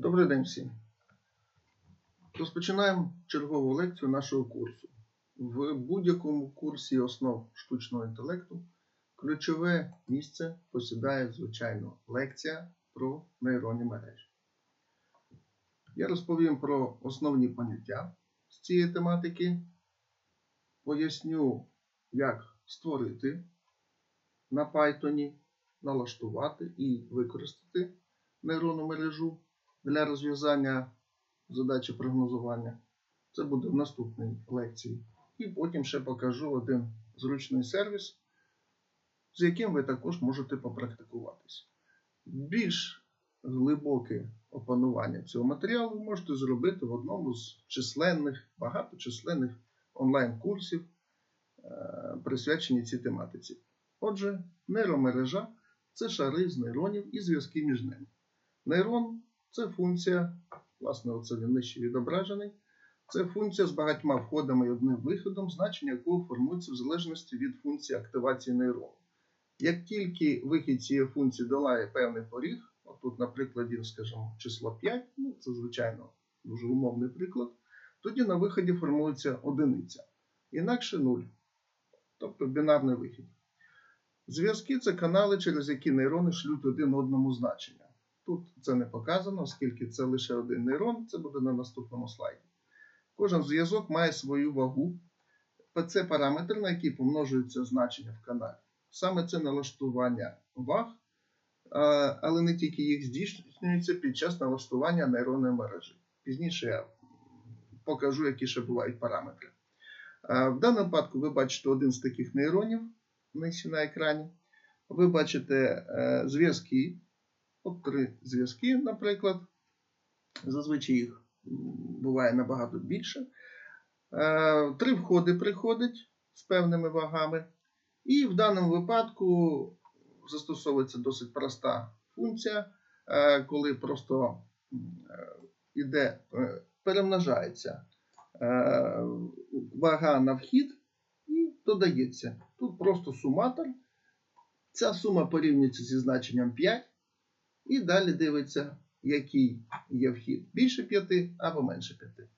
Добрий день всім. Розпочинаємо чергову лекцію нашого курсу. В будь-якому курсі основ штучного інтелекту ключове місце посідає, звичайно, лекція про нейронні мережі. Я розповім про основні поняття з цієї тематики, поясню, як створити на Python, налаштувати і використати нейронну мережу для розв'язання задачі прогнозування. Це буде в наступній лекції. І потім ще покажу один зручний сервіс, з яким ви також можете попрактикуватись. Більш глибоке опанування цього матеріалу ви можете зробити в одному з численних, багаточисленних онлайн-курсів, е, присвячені цій тематиці. Отже, нейромережа це шари з нейронів і зв'язки між ними. Нейрон це функція, власне, оце він нижче відображений. Це функція з багатьма входами і одним виходом, значення якого формується в залежності від функції активації нейрону. Як тільки вихід цієї функції долає певний поріг, отут, наприклад, він, скажімо, число 5, ну це, звичайно, дуже умовний приклад, тоді на виході формується одиниця. Інакше 0, тобто бінарний вихід. Зв'язки це канали, через які нейрони шлють один одному значення. Тут це не показано, оскільки це лише один нейрон, це буде на наступному слайді. Кожен зв'язок має свою вагу. Це параметр, на який помножується значення в каналі. Саме це налаштування ваг, але не тільки їх здійснюється під час налаштування нейронної мережі. Пізніше я покажу, які ще бувають параметри. В даному випадку ви бачите один з таких нейронів на екрані. Ви бачите е, зв'язки. От три зв'язки, наприклад. Зазвичай їх буває набагато більше. Е, Три входи приходять з певними вагами. І в даному випадку застосовується досить проста функція, е, коли просто іде, перемножається вага на вхід і додається. Тут просто суматор. Ця сума порівнюється зі значенням 5. І далі дивиться, який є вхід більше 5 або менше 5.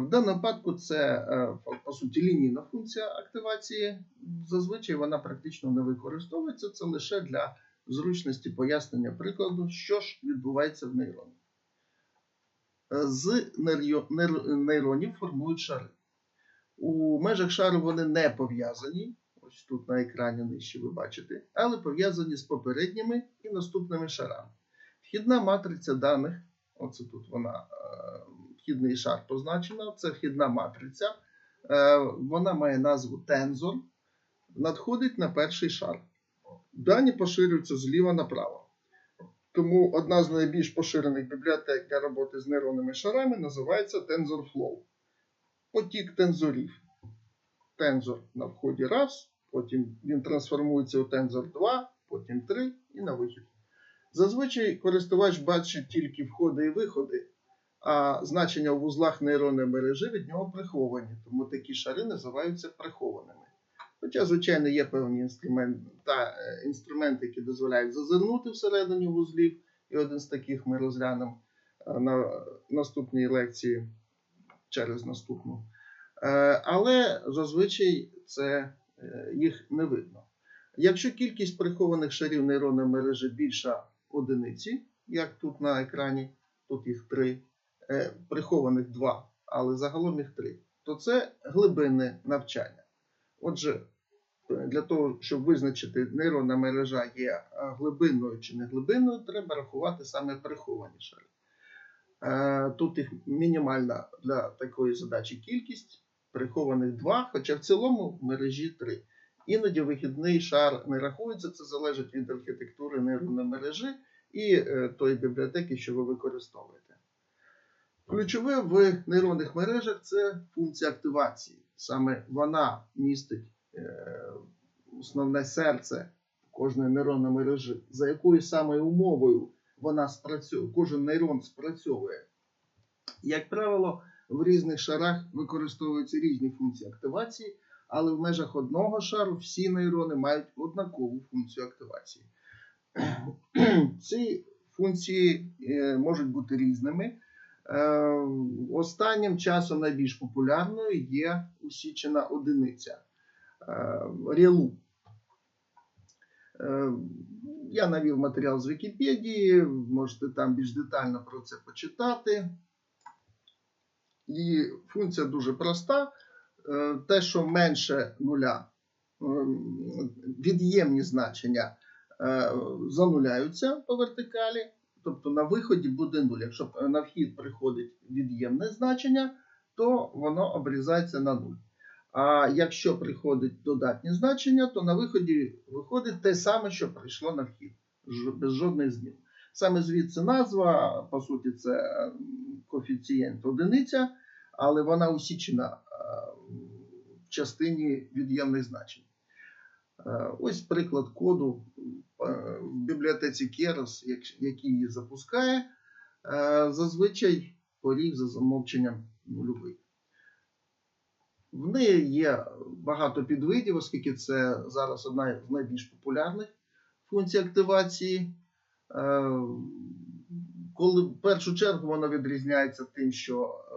В даному випадку це, по суті, лінійна функція активації. Зазвичай вона практично не використовується, це лише для зручності пояснення прикладу, що ж відбувається в нейроні. З нейронів формують шари. У межах шару вони не пов'язані. Ось тут на екрані нижче ви бачите, але пов'язані з попередніми і наступними шарами. Вхідна матриця даних, оце тут вона, вхідний шар позначена, це вхідна матриця. Вона має назву тензор, надходить на перший шар. Дані поширюються зліва направо. Тому одна з найбільш поширених бібліотек для роботи з нейронними шарами називається TensorFlow. Потік тензорів. Тензор на вході раз, потім він трансформується у тензор 2, потім 3 і на вихід. Зазвичай користувач бачить тільки входи і виходи, а значення в вузлах нейронної мережі від нього приховані, тому такі шари називаються прихованими. Хоча, звичайно, є певні та, інструменти, які дозволяють зазирнути всередині вузлів, і один з таких ми розглянемо на наступній лекції через наступну. Але зазвичай це їх не видно. Якщо кількість прихованих шарів нейронної мережі більша одиниці, як тут на екрані, тут їх три, прихованих два, але загалом їх три, то це глибинне навчання. Отже, для того, щоб визначити, нейронна мережа є глибинною чи не глибинною, треба рахувати саме приховані шари. Тут їх мінімальна для такої задачі кількість, прихованих 2, хоча в цілому в мережі 3. Іноді вихідний шар не рахується, це залежить від архітектури нейронної мережі і тої бібліотеки, що ви використовуєте. Ключове в нейронних мережах це функція активації. Саме вона містить основне серце кожної нейронної мережі, за якою саме умовою вона спрацьовує, кожен нейрон спрацьовує. Як правило, в різних шарах використовуються різні функції активації, але в межах одного шару всі нейрони мають однакову функцію активації. Ці функції е, можуть бути різними. Е, Останнім часом найбільш популярною є усічена одиниця е, рілу. Я навів матеріал з Вікіпедії, можете там більш детально про це почитати. І функція дуже проста. Е, Те, що менше нуля, ем, від'ємні значення е, зануляються по вертикалі, тобто на виході буде 0. Якщо на вхід приходить від'ємне значення, то воно обрізається на 0. А якщо приходить додатнє значення, то на виході виходить те саме, що прийшло на вхід, без жодних змін. Саме звідси назва, по суті, це е, коефіцієнт одиниця, але вона усічена е, в частині від'ємних значень. Е, Ось приклад коду в бібліотеці Keras, який її запускає. Зазвичай поріг за замовченням нульовий. В неї є багато підвидів, оскільки це зараз одна з найбільш популярних функцій активації. Е, Коли в першу чергу вона відрізняється тим, що е,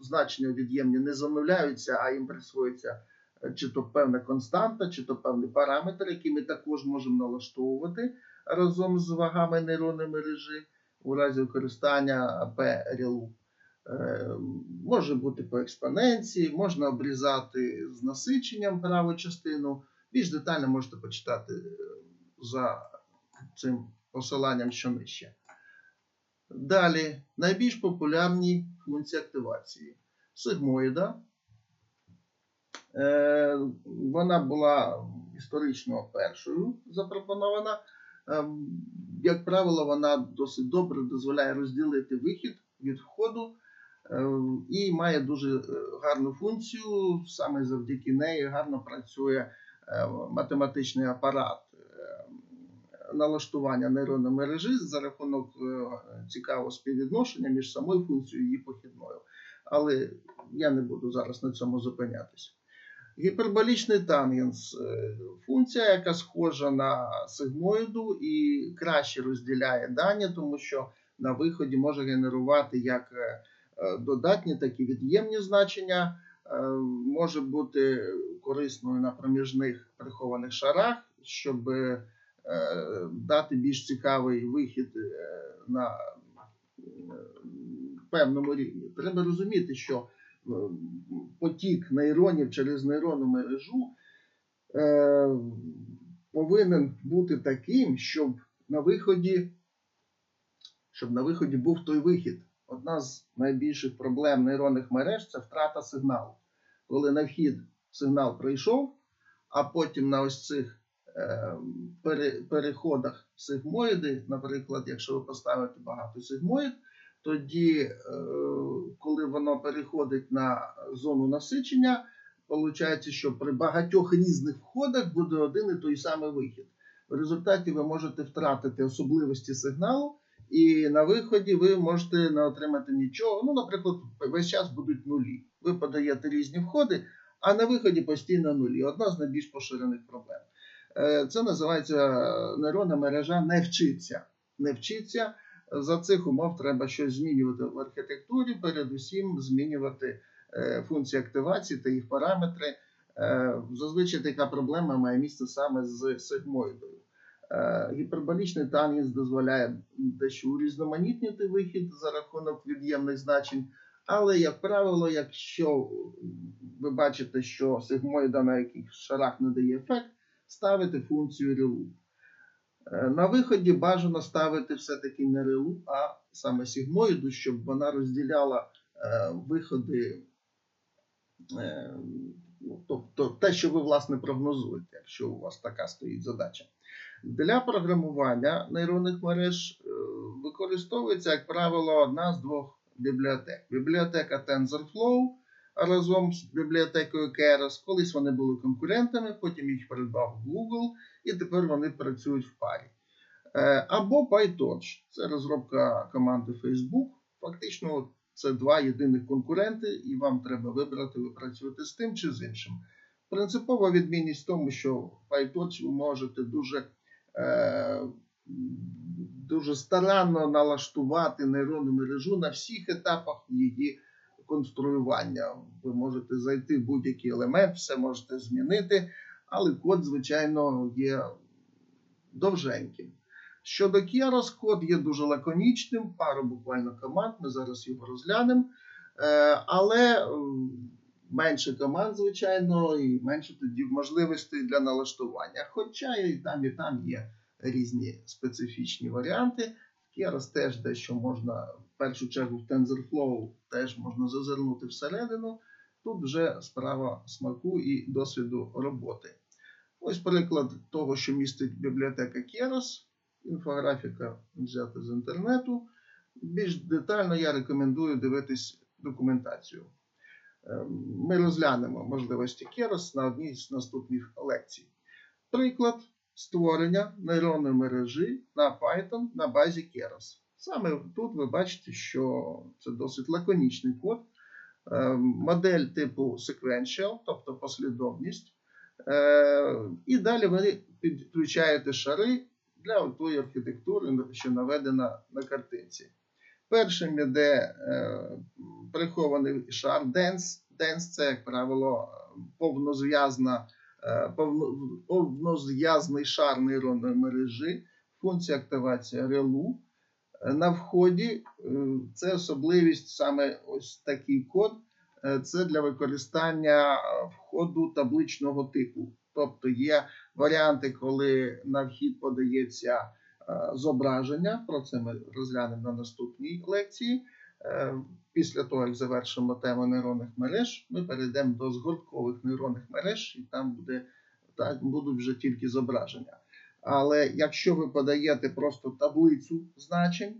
значення від'ємні не зануляються, а їм присвоюється е, чи то певна константа, чи то певний параметр, який ми також можемо налаштовувати разом з вагами нейронної мережі у разі використання PRLU. Може бути по експоненції, можна обрізати з насиченням праву частину. Більш детально можете почитати за цим посиланням, що нижче. Далі, найбільш популярні функції активації. Сигмоїда. Е, Вона була історично першою запропонована. Е, Як правило, вона досить добре дозволяє розділити вихід від входу е, і має дуже гарну функцію. Саме завдяки неї гарно працює математичний апарат налаштування нейронної мережі за рахунок е, цікавого співвідношення між самою функцією і її похідною. Але я не буду зараз на цьому зупинятися. Гіперболічний тангенс е, функція, яка схожа на сигмоїду і краще розділяє дані, тому що на виході може генерувати як е, додатні, так і від'ємні значення. Може бути корисною на проміжних прихованих шарах, щоб дати більш цікавий вихід е, на е, певному рівні. Треба розуміти, що е, потік нейронів через нейронну мережу е, повинен бути таким, щоб на виході, щоб на виході був той вихід. Одна з найбільших проблем нейронних мереж це втрата сигналу. Коли на вхід сигнал прийшов, а потім на ось цих е, переходах сигмоїди, наприклад, якщо ви поставите багато сигмоїд, тоді, е, коли воно переходить на зону насичення, виходить, що при багатьох різних входах буде один і той самий вихід. В результаті ви можете втратити особливості сигналу, і на виході ви можете не отримати нічого. Ну, наприклад, весь час будуть нулі. Ви подаєте різні входи, а на виході постійно нулі. Одна з найбільш поширених проблем. Е, Це називається нейронна мережа не вчиться. Не вчиться. За цих умов треба щось змінювати в архітектурі, передусім змінювати е, функції активації та їх параметри. Е, Зазвичай така проблема має місце саме з сигмоїдою. Е, Гіперболічний тангенс дозволяє дещо урізноманітнити вихід за рахунок від'ємних значень. Але, як правило, якщо ви бачите, що сигмоїда на яких шарах не дає ефект, ставите функцію релу. Е, На виході бажано ставити все-таки не релу, а саме сигмоїду, щоб вона розділяла е, виходи, е, ну, тобто те, що ви власне прогнозуєте, якщо у вас така стоїть задача. Для програмування нейронних мереж використовується, як правило, одна з двох бібліотек. Бібліотека TensorFlow разом з бібліотекою Keras. Колись вони були конкурентами, потім їх придбав Google, і тепер вони працюють в парі. Е, Або PyTorch. Це розробка команди Facebook. Фактично, це два єдиних конкуренти, і вам треба вибрати, ви працюєте з тим чи з іншим. Принципова відмінність в тому, що в PyTorch ви можете дуже е, дуже старанно налаштувати нейронну мережу на всіх етапах її конструювання. Ви можете зайти в будь-який елемент, все можете змінити, але код, звичайно, є довженьким. Щодо Keras, код є дуже лаконічним, пару буквально команд, ми зараз його розглянемо. Е, Але менше команд, звичайно, і менше тоді можливостей для налаштування. Хоча і там, і там є різні специфічні варіанти. Keras теж дещо можна, в першу чергу, в TensorFlow теж можна зазирнути всередину. Тут вже справа смаку і досвіду роботи. Ось приклад того, що містить бібліотека Keras. Інфографіка взята з інтернету. Більш детально я рекомендую дивитись документацію. Ем, Ми розглянемо можливості Keras на одній з наступних лекцій. Приклад створення нейронної мережі на Python на базі Keras. Саме тут ви бачите, що це досить лаконічний код. Ем, Модель типу sequential, тобто послідовність. Е, І далі ви підключаєте шари для тої архітектури, що наведена на картинці. Першим іде е, прихований шар Dense. Dense це, як правило, е, повнозв'язний шар нейронної мережі, функція активації релу. На вході е, це особливість саме ось такий код. Е, Це для використання е, входу табличного типу. Тобто є варіанти, коли на вхід подається зображення. Про це ми розглянемо на наступній лекції. Після того, як завершимо тему нейронних мереж, ми перейдемо до згорткових нейронних мереж, і там буде, та, будуть вже тільки зображення. Але якщо ви подаєте просто таблицю значень,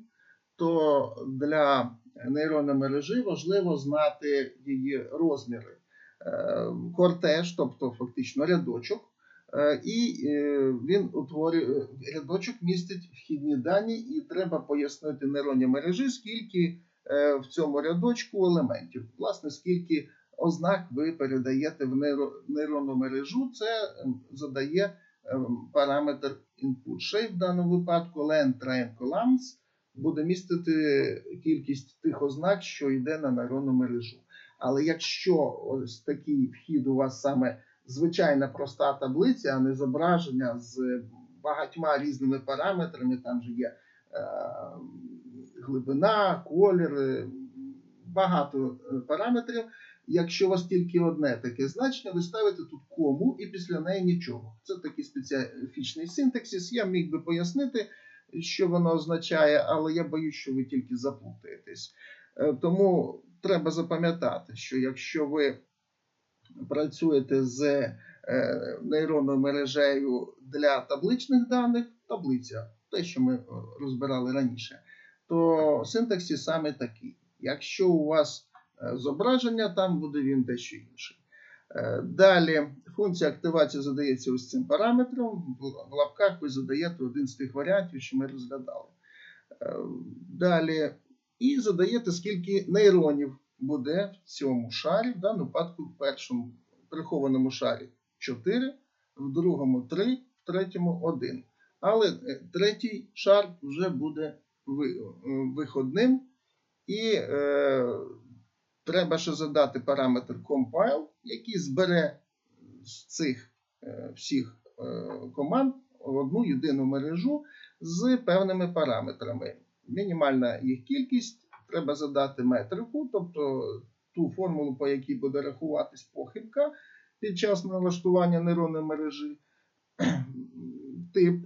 то для нейронної мережі важливо знати її розміри. Е, Кортеж, тобто фактично рядочок, е, і е, він утворює рядочок містить вхідні дані, і треба пояснити нейронній мережі, скільки в цьому рядочку елементів. Власне, скільки ознак ви передаєте в нейро- нейронну мережу, це задає параметр input shape в даному випадку len train columns буде містити кількість тих ознак, що йде на нейронну мережу. Але якщо ось такий вхід у вас саме звичайна проста таблиця, а не зображення з багатьма різними параметрами, там же є е, глибина, колір, багато е, параметрів. Якщо у вас тільки одне таке значення, ви ставите тут кому і після неї нічого. Це такий специфічний синтаксис. Я міг би пояснити, що воно означає, але я боюсь, що ви тільки заплутаєтесь. Е, Тому треба запам'ятати, що якщо ви працюєте з е, нейронною мережею для табличних даних, таблиця, те, що ми е, розбирали раніше, то синтаксис саме такий. Якщо у вас зображення, там буде він дещо інший. Е, Далі функція активації задається ось цим параметром. В лапках ви задаєте один з тих варіантів, що ми розглядали. Е, Далі і задаєте, скільки нейронів буде в цьому шарі, в даному випадку в першому прихованому шарі 4, в другому 3, в третьому 1. Але е, третій шар вже буде е, виходним. І е, треба ще задати параметр compile, який збере з цих е, всіх е, команд в одну єдину мережу з певними параметрами. Мінімальна їх кількість, треба задати метрику, тобто ту формулу, по якій буде рахуватись похибка під час налаштування нейронної мережі, тип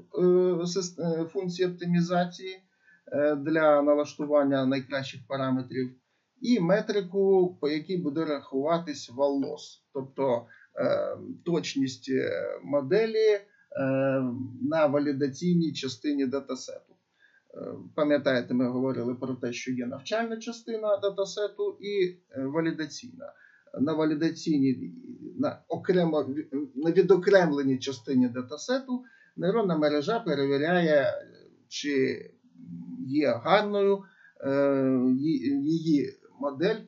е, функції оптимізації для налаштування найкращих параметрів, і метрику, по якій буде рахуватись вал-лос, тобто е, точність е, моделі е, на валідаційній частині датасету. Е, Пам'ятаєте, ми говорили про те, що є навчальна частина датасету і е, валідаційна. На валідаційній, на окремо на відокремленій частині датасету нейронна мережа перевіряє, чи є гарною її модель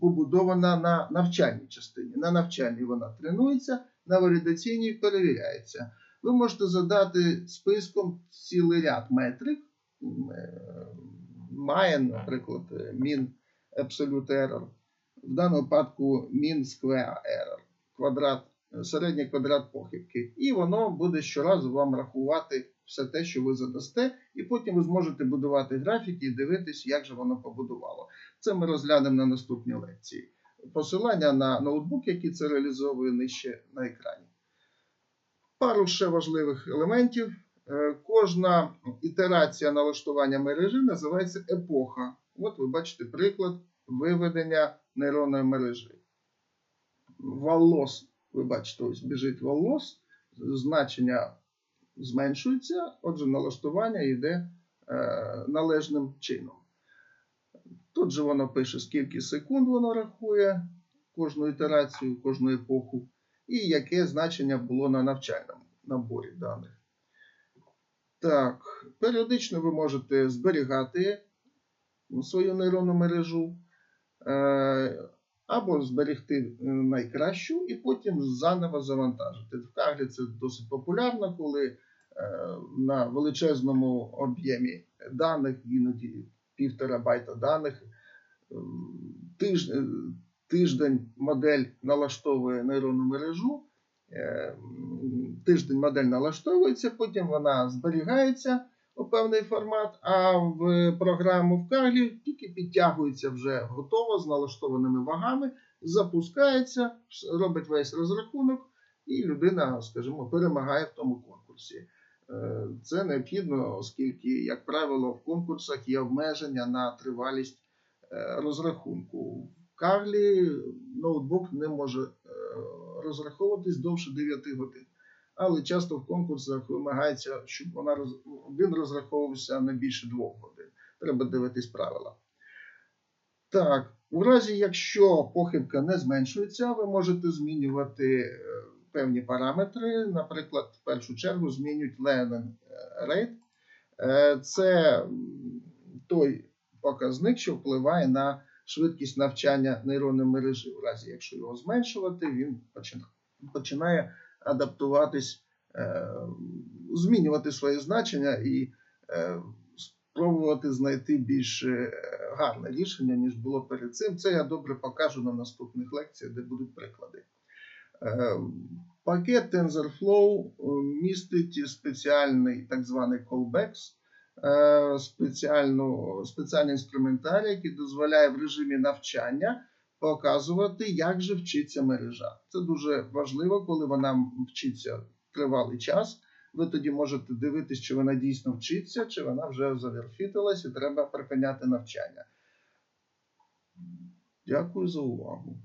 побудована на навчальній частині. На навчальній вона тренується, на валідаційній перевіряється. Ви можете задати списком цілий ряд метрик, е, має, наприклад, mean absolute error. В даному випадку mean square error, квадрат, середній квадрат похибки. І воно буде щоразу вам рахувати все те, що ви задасте, і потім ви зможете будувати графіки і дивитись, як же воно побудувало. Це ми розглянемо на наступній лекції. Посилання на ноутбук, який це реалізовує нижче на екрані. Пару ще важливих елементів. Е, Кожна ітерація налаштування мережі називається епоха. От ви бачите приклад виведення нейронної мережі. Волос, ви бачите, ось біжить волос, значення зменшується, отже, налаштування йде е, належним чином. Тут же воно пише, скільки секунд воно рахує кожну ітерацію, кожну епоху, і яке значення було на навчальному наборі даних. Так, періодично ви можете зберігати свою нейронну мережу, е, або зберегти е, найкращу і потім заново завантажити. В Каглі це досить популярно, коли е, на величезному об'ємі даних, іноді пів терабайта даних, е, тиждень модель налаштовує нейронну мережу, тиждень модель налаштовується, потім вона зберігається певний формат, а в програму в Каглі тільки підтягується вже готово з налаштованими вагами, запускається, робить весь розрахунок, і людина, скажімо, перемагає в тому конкурсі. Е, Це необхідно, оскільки, як правило, в конкурсах є обмеження на тривалість е, розрахунку. В Каглі ноутбук не може е, розраховуватись довше 9 годин. Але часто в конкурсах вимагається, щоб вона роз... він розраховувався не більше 2 годин. Треба дивитись правила. Так, у разі, якщо похибка не зменшується, ви можете змінювати е, певні параметри. Наприклад, в першу чергу змінюють learning rate. Е, Це той показник, що впливає на швидкість навчання нейронної мережі. У разі, якщо його зменшувати, він починає адаптуватись, е, змінювати своє значення і е, спробувати знайти більш е, гарне рішення, ніж було перед цим. Це я добре покажу на наступних лекціях, де будуть приклади. Пакет TensorFlow містить спеціальний так званий callbacks, спеціальний інструментарій, який дозволяє в режимі навчання показувати, як же вчиться мережа. Це дуже важливо, коли вона вчиться тривалий час. Ви тоді можете дивитися, чи вона дійсно вчиться, чи вона вже заверфітилась і треба припиняти навчання. Дякую за увагу.